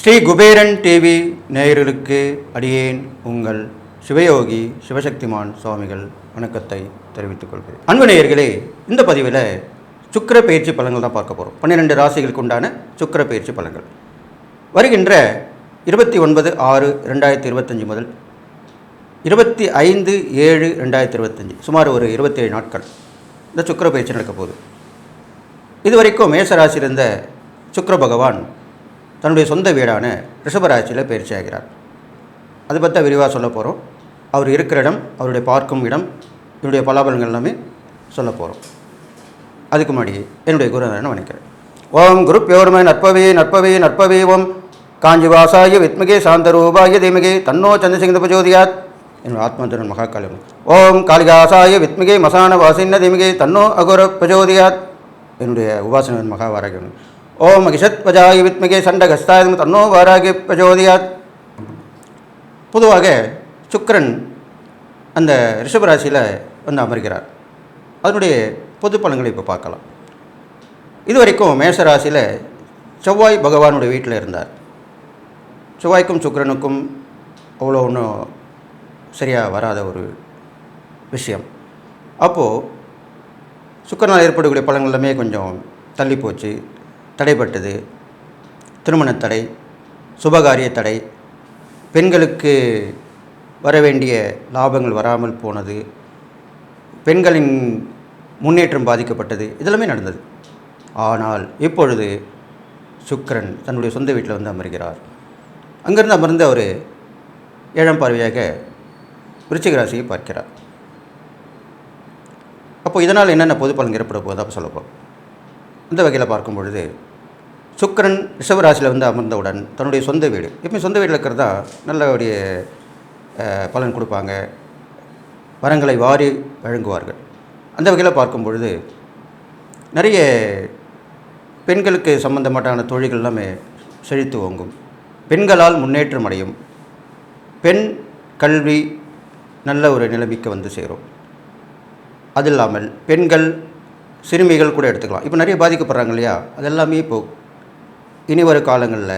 Sri Kuberan TV நேயர்களுக்கு அடியேன் உங்கள் சிவயோகி சிவசக்திமான் சுவாமிகள் வணக்கத்தை தெரிவித்துக் கொள்கிறேன். அன்பு நேயர்களே இந்த பதிவில் சுக்கர பயிற்சி பலன்கள் தான் பார்க்க போகிறோம் பன்னிரெண்டு ராசிகளுக்கு உண்டான சுக்கிர பயிற்சி பலன்கள். வருகின்ற இருபத்தி ஒன்பது ஆறு ரெண்டாயிரத்தி இருபத்தஞ்சி முதல் இருபத்தி ஐந்து ஏழு ரெண்டாயிரத்தி இருபத்தஞ்சி சுமார் ஒரு இருபத்தேழு நாட்கள். இந்த சுக்கர பயிற்சி நடக்க போகுது. இதுவரைக்கும் மேசராசியில் இருந்த பகவான் தன்னுடைய சொந்த வீடான ரிஷபராசியில் பயிற்சி ஆகிறார். அதை பற்றி விரிவாக சொல்ல போகிறோம் அவர் இருக்கிற இடம் அவருடைய பார்க்கும் இடம் என்னுடைய பலாபலங்கள் எல்லாமே சொல்ல போகிறோம் அதுக்கு முன்னாடி என்னுடைய குருநாதனை வணக்கிறேன் ஓம் குரு பியோர்மை நற்பவே நற்பவே நற்பவே ஓம். காஞ்சிவாசாய வித்மகே சாந்தரூபாய தீமகே தன்னோ சந்திரசிங்க பிரஜோதியாத் என்னோட ஆத்மந்திரன் மகாகாளி ஓம் காளிகாசாய வித்மிகை மசான வாசின்ன திமிகை தன்னோ அகுர பிரஜோதியாத். என்னுடைய உபாசனன் மகாவாராகியம் ஓம் மகிஷத் வித்மிகை வித்மிகே சண்டகஸ்தாயம் தன்னோ வாராகி பிரஜோதியாத். பொதுவாக சுக்கரன் அந்த ரிஷபராசியில் வந்து அமர்கிறார். அதனுடைய பொது பலன்களை இப்போ பார்க்கலாம். இதுவரைக்கும் மேஷராசியில் செவ்வாய் பகவானுடைய வீட்டில் இருந்தார். செவ்வாய்க்கும் சுக்கரனுக்கும் அவ்வளோ ஒன்றும் சரியாக வராத ஒரு விஷயம். அப்போது சுக்கரனால் ஏற்படக்கூடிய பலன்கள் எல்லாமே கொஞ்சம் தள்ளி போச்சு. தடைப்பட்டது திருமணத் தடை சுபகாரிய தடை பெண்களுக்கு வர வேண்டிய லாபங்கள் வராமல் போனது பெண்களின் முன்னேற்றம் பாதிக்கப்பட்டது இதெல்லாமே நடந்தது. ஆனால் இப்பொழுது சுக்கிரன் தன்னுடைய சொந்த வீட்டில் வந்து அமர்கிறார். அங்கிருந்து அமர்ந்து அவர் ஏழாம் பார்வையாக விருச்சிக ராசியை பார்க்கிறார். அப்போ இதனால் என்னென்ன பொது பலன் ஏற்பட போகுது அப்போ சொல்லப்போம் இந்த வகையில் பார்க்கும் பொழுது சுக்கிரன் ரிஷபராசியில் வந்து அமர்ந்தவுடன் தன்னுடைய சொந்த வீடு எப்பயும் சொந்த வீட்டில் இருக்கிறதா நல்லபடிய பலன் கொடுப்பாங்க. வரங்களை வாரி வழங்குவார்கள். அந்த வகையில் பார்க்கும் பொழுது நிறைய பெண்களுக்கு சம்பந்தமாட்டான தொழில்கள் எல்லாமே செழித்து ஓங்கும். பெண்களால் முன்னேற்றம் அடையும். பெண் கல்வி நல்ல ஒரு நிலைமைக்கு வந்து சேரும். அது இல்லாமல் பெண்கள் சிறுமிகள் கூட எடுத்துக்கலாம். இப்போ நிறைய பாதிக்கப்படுறாங்க இல்லையா? அது எல்லாமே இப்போ இனி வரும் காலங்களில்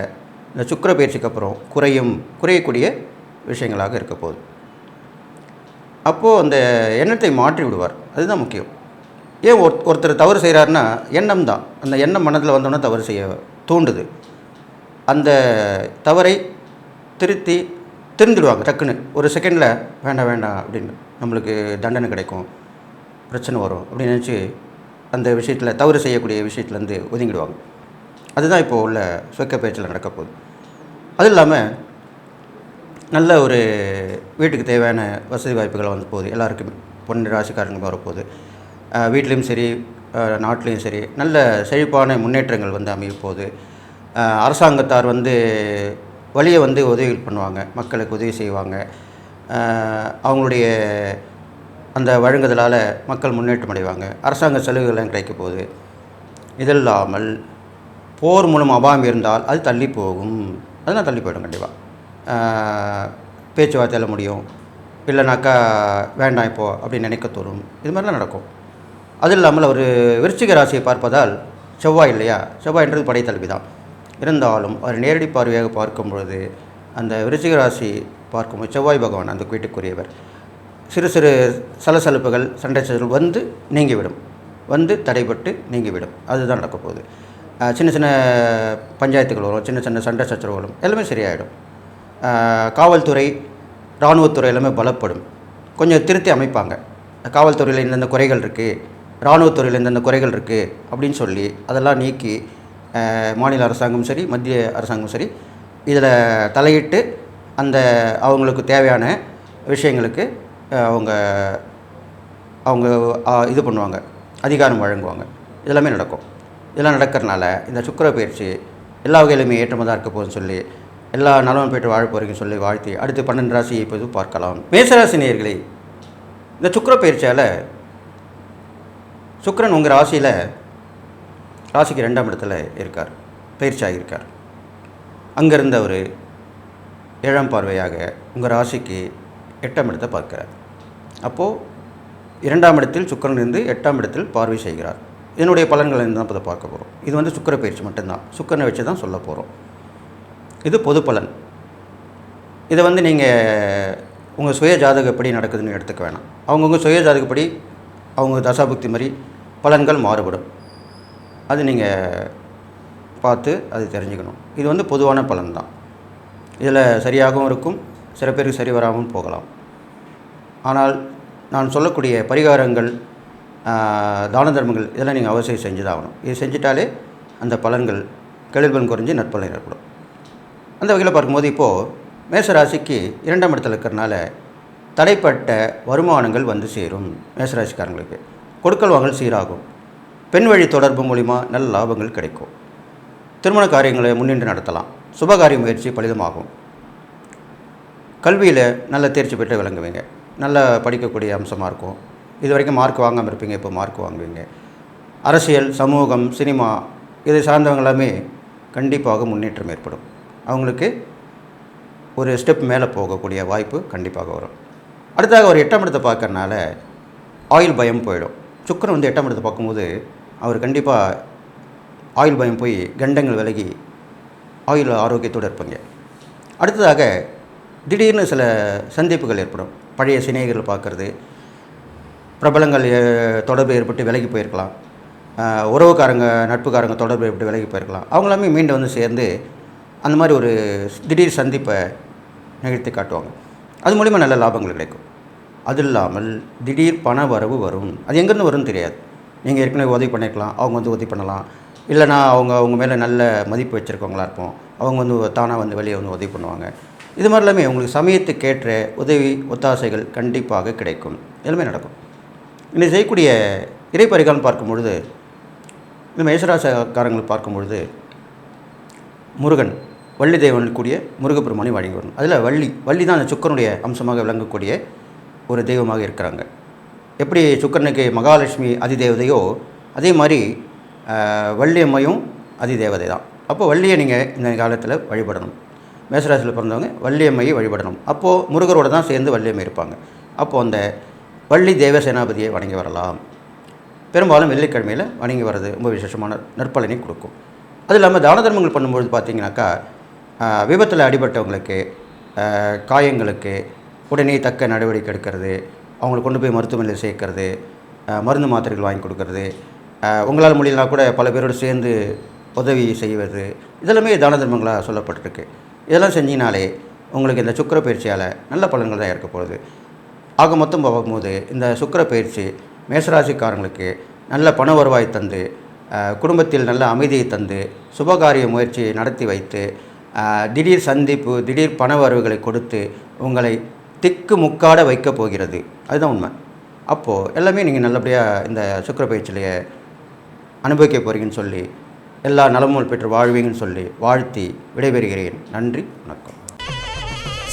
இந்த சுக்கிர பயிற்சிக்கு அப்புறம் குறையும் குறையக்கூடிய விஷயங்களாக இருக்க போகுது. அப்போது அந்த எண்ணத்தை மாற்றி விடுவார். அதுதான் முக்கியம். ஏன் ஒரு ஒருத்தர் தவறு செய்கிறாருன்னா எண்ணம் தான். அந்த எண்ணம் மனதில் வந்தோன்னே தவறு செய்ய தூண்டுது அந்த தவறை திருத்தி திருந்துடுவாங்க டக்குன்னு. ஒரு செகண்டில் வேண்டாம் வேண்டாம் அப்படின்னு நம்மளுக்கு தண்டனை கிடைக்கும் பிரச்சனை வரும் அப்படின்னு நினச்சி அந்த விஷயத்தில் தவறு செய்யக்கூடிய விஷயத்துலேருந்து ஒதுங்கிடுவாங்க. அதுதான் இப்போ உள்ள சொக்க பேச்சில் நடக்க போகுது. அது இல்லாமல் நல்ல ஒரு வீட்டுக்கு தேவையான வசதி வாய்ப்புகள் வந்து போகுது. எல்லாருக்குமே பொண்ணு ராசிக்காரங்க வரப்போகுது. வீட்லேயும் சரி நாட்டிலையும் சரி நல்ல செழிப்பான முன்னேற்றங்கள் வந்து அமைய போகுது அரசாங்கத்தார் வந்து வழியை வந்து உதவிகள் பண்ணுவாங்க மக்களுக்கு உதவி செய்வாங்க. அவங்களுடைய அந்த வழங்குதலால் மக்கள் முன்னேற்றம் அடைவாங்க. அரசாங்க செலவுகள்லாம் கிடைக்க போகுது. இதில்லாமல் போர் மூலம் அபாயம் இருந்தால் அது தள்ளி போகும். அதெல்லாம் தள்ளி போயிடும் கண்டிப்பாக பேச்சுவார்த்தையில் முடியும். இல்லைனாக்கா வேண்டாம் இப்போ அப்படின்னு நினைக்க தோணும். இது மாதிரிலாம் நடக்கும். அது இல்லாமல் ஒரு விருச்சிக ராசியை பார்ப்பதால் செவ்வாய் இல்லையா? செவ்வாய்ன்றது படைத்தல்வி தான் இருந்தாலும் அவர் நேரடி பார்வையாக பார்க்கும் பொழுது அந்த விருச்சிக ராசி பார்க்கும்போது செவ்வாய் பகவான் அந்த வீட்டுக்குரியவர். சிறு சிறு சலசலப்புகள் சண்டை சச்சரவுகள் வந்து நீங்கிவிடும். வந்து தடைபட்டு நீங்கிவிடும். அதுதான் நடக்க போகுது. சின்ன சின்ன பஞ்சாயத்துகள் வரும். சின்ன சின்ன சண்டை சச்சரவுகளும் எல்லாமே சரியாயிடும். காவல்துறை இராணுவத்துறை எல்லாமே பலப்படும். கொஞ்சம் திருத்தி அமைப்பாங்க. காவல்துறையில் இந்தந்த குறைகள் இருக்குது இராணுவத்துறையில் இந்தந்த குறைகள் இருக்குது அப்படின்னு சொல்லி அதெல்லாம் நீக்கி மாநில அரசாங்கமும் சரி மத்திய அரசாங்கம் சரி இதில் தலையிட்டு அந்த அவங்களுக்கு தேவையான விஷயங்களுக்கு அவங்க அவங்க இது பண்ணுவாங்க அதிகாரம் வழங்குவாங்க. இதெல்லாமே நடக்கும். இதெல்லாம் நடக்கிறனால இந்த சுக்கர பயிற்சி எல்லா வகையிலுமே ஏற்றமாக தான் இருக்க போகுதுன்னு சொல்லி எல்லா நலமும் பெற்று வாழ போகிறீங்கன்னு சொல்லி வாழ்த்தி அடுத்து பன்னெண்டு ராசியை இப்போது பார்க்கலாம். மேசராசி நேயர்களே இந்த சுக்கர பயிற்சியால் சுக்கரன் உங்கள் ராசியில் ராசிக்கு ரெண்டாம் இடத்துல இருக்கார் பயிற்சியாக இருக்கார் அங்கேருந்து அவர் ஏழாம் பார்வையாக உங்கள் ராசிக்கு எட்டாம் இடத்தை பார்க்கிறார். அப்போது இரண்டாம் இடத்தில் சுக்கரன் இருந்து எட்டாம் இடத்தில் பார்வை செய்கிறார். இதனுடைய பலன்களை தான் இப்போ பார்க்க போகிறோம் இது வந்து சுக்கர பயிற்சி மட்டும்தான். சுக்கரனை வச்சு தான் சொல்ல போகிறோம் இது பொது பலன். இதை வந்து நீங்கள் உங்கள் சுய ஜாதகப்படி நடக்குதுன்னு எடுத்துக்க வேணாம். அவங்கவுங்க சுய ஜாதகப்படி அவங்க தசாபுக்தி மாதிரி பலன்கள் மாறுபடும். அது நீங்கள் பார்த்து அது தெரிஞ்சுக்கணும். இது வந்து பொதுவான பலன்தான். இதில் சரியாகவும் இருக்கும் சில பேருக்கு சரி வராமல் போகலாம். ஆனால் நான் சொல்லக்கூடிய பரிகாரங்கள் தான தர்மங்கள் இதெல்லாம் நீங்கள் அவசியம் செஞ்சு தான் ஆகணும் இது செஞ்சிட்டாலே அந்த பலன்கள் கெழில்பலன் குறைஞ்சி நற்பலன் ஏற்படும். அந்த வகையில் பார்க்கும்போது இப்போது மேசராசிக்கு இரண்டாம் இடத்துல இருக்கிறனால தடைப்பட்ட வருமானங்கள் வந்து சேரும் மேசராசிக்காரங்களுக்கு. கொடுக்கல் வாங்கல் சீராகும். பெண் வழி தொடர்பு மூலிமா நல்ல லாபங்கள் கிடைக்கும். திருமண காரியங்களை முன்னின்று நடத்தலாம். சுபகாரிய முயற்சி பலிதமாகும். கல்வியில் நல்ல தேர்ச்சி பெற்று விளங்குவீங்க. நல்லா படிக்கக்கூடிய அம்சமாக இருக்கும். இது வரைக்கும் மார்க் வாங்காமல் இருப்பீங்க இப்போ மார்க் வாங்குவீங்க. அரசியல் சமூகம் சினிமா இதை சார்ந்தவங்க எல்லாமே கண்டிப்பாக முன்னேற்றம் ஏற்படும். அவங்களுக்கு ஒரு ஸ்டெப் மேலே போகக்கூடிய வாய்ப்பு கண்டிப்பாக வரும். அடுத்தாக ஒரு எட்டாம் இடத்தை பார்க்கறனால ஆயில் பயம் போயிடும். சுக்கரன் வந்து எட்டாம் இடத்தை பார்க்கும்போது அவர் கண்டிப்பாக ஆயுள் பயம் போய் கண்டங்கள் விலகி ஆயுள் ஆரோக்கியத்தோடு இருப்பாங்க. அடுத்ததாக திடீர்னு சில சந்திப்புகள் ஏற்படும். பழைய சிநேகிகள் பார்க்குறது பிரபலங்கள் தொடர்பு ஏற்பட்டு விலகி போயிருக்கலாம். உறவுக்காரங்க நட்புக்காரங்க தொடர்பு ஏற்பட்டு விலகி போயிருக்கலாம். அவங்களாமே மீண்டும் வந்து சேர்ந்து அந்த மாதிரி ஒரு திடீர் சந்திப்பை நிகழ்த்தி காட்டுவாங்க. அது மூலிமா நல்ல லாபங்கள் கிடைக்கும். அது இல்லாமல் திடீர் பண வரவு வரும். அது எங்கேருந்து வரும்னு தெரியாது. நீங்கள் ஏற்கனவே உதவி பண்ணியிருக்கலாம் அவங்க வந்து உதவி பண்ணலாம். இல்லைனா அவங்க அவங்க மேலே நல்ல மதிப்பு வச்சுருக்கவங்களா இருப்போம். அவங்க வந்து தானாக வந்து வெளியே வந்து உதவி பண்ணுவாங்க. இது மாதிரி எல்லாமே உங்களுக்கு சமயத்துக்கேற்ற உதவி ஒத்தாசைகள் கண்டிப்பாக கிடைக்கும். எல்லாமே நடக்கும். இன்னைக்கு செய்யக்கூடிய இறைப்பரிகாலம் பார்க்கும் பொழுது இந்த மேசராசக்காரங்களை பார்க்கும் பொழுது முருகன் வள்ளி தெய்வனுக்குரிய முருகப்பெருமானை வழங்கி வரணும் அதில் வள்ளி வள்ளி தான் அந்த சுக்கரனுடைய அம்சமாக விளங்கக்கூடிய ஒரு தெய்வமாக இருக்கிறாங்க. எப்படி சுக்கரனுக்கு மகாலட்சுமி அதிதேவதையோ அதே மாதிரி வள்ளியம்மையும் அதிதேவதை தான். அப்போ வள்ளியை நீங்கள் இந்த காலத்தில் வழிபடணும். மேசராசியில் பிறந்தவங்க வள்ளியம்மையை வழிபடணும். அப்போது முருகரோட தான் சேர்ந்து வள்ளியம்மை இருப்பாங்க. அப்போது அந்த வள்ளி தேவசேனாபதியை வணங்கி வரலாம். பெரும்பாலும் வெள்ளிக்கிழமையில் வணங்கி வர்றது ரொம்ப விசேஷமான நற்பலனை கொடுக்கும். அது இல்லாமல் தான தர்மங்கள் பண்ணும்பொழுது பார்த்தீங்கன்னாக்கா விபத்தில் அடிபட்டவங்களுக்கு காயங்களுக்கு உடனே தக்க நடவடிக்கை எடுக்கிறது அவங்கள கொண்டு போய் மருத்துவமனையில் சேர்க்கறது மருந்து மாத்திரைகள் வாங்கி கொடுக்கறது உங்களால் முடியலனா கூட பல பேரோடு சேர்ந்து உதவி செய்வது இதெல்லாமே தான தர்மங்களாக சொல்லப்பட்டிருக்கு. இதெல்லாம் செஞ்சினாலே உங்களுக்கு இந்த சுக்கிர பயிற்சியால் நல்ல பலன்கள் தான் இருக்க போகுது. ஆக மொத்தம் பார்க்கும்போது இந்த சுக்கர பயிற்சி மேசராசிக்காரங்களுக்கு நல்ல பண வருவாய் தந்து குடும்பத்தில் நல்ல அமைதியை தந்து சுபகாரிய முயற்சி நடத்தி வைத்து திடீர் சந்திப்பு திடீர் பண வரவுகளை கொடுத்து உங்களை திக்கு முக்காட வைக்கப் போகிறது. அதுதான் உண்மை. அப்போது எல்லாமே நீங்கள் நல்லபடியாக இந்த சுக்கிர பயிற்சியிலேயே அனுபவிக்க போகிறீங்கன்னு சொல்லி எல்லா நலமும் பெற்று வாழ்வீங்கன்னு சொல்லி வாழ்த்தி விடைபெறுகிறேன். நன்றி வணக்கம்.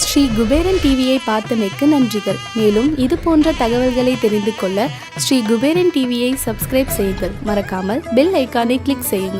ஸ்ரீ குபேரன் டிவியை பார்த்தமைக்கு நன்றிகள். மேலும் இது போன்ற தகவல்களை தெரிந்து கொள்ள ஸ்ரீ குபேரன் டிவியை சப்ஸ்கிரைப் செய்யுங்கள். மறக்காமல் பெல் ஐக்கானை கிளிக் செய்யுங்கள்.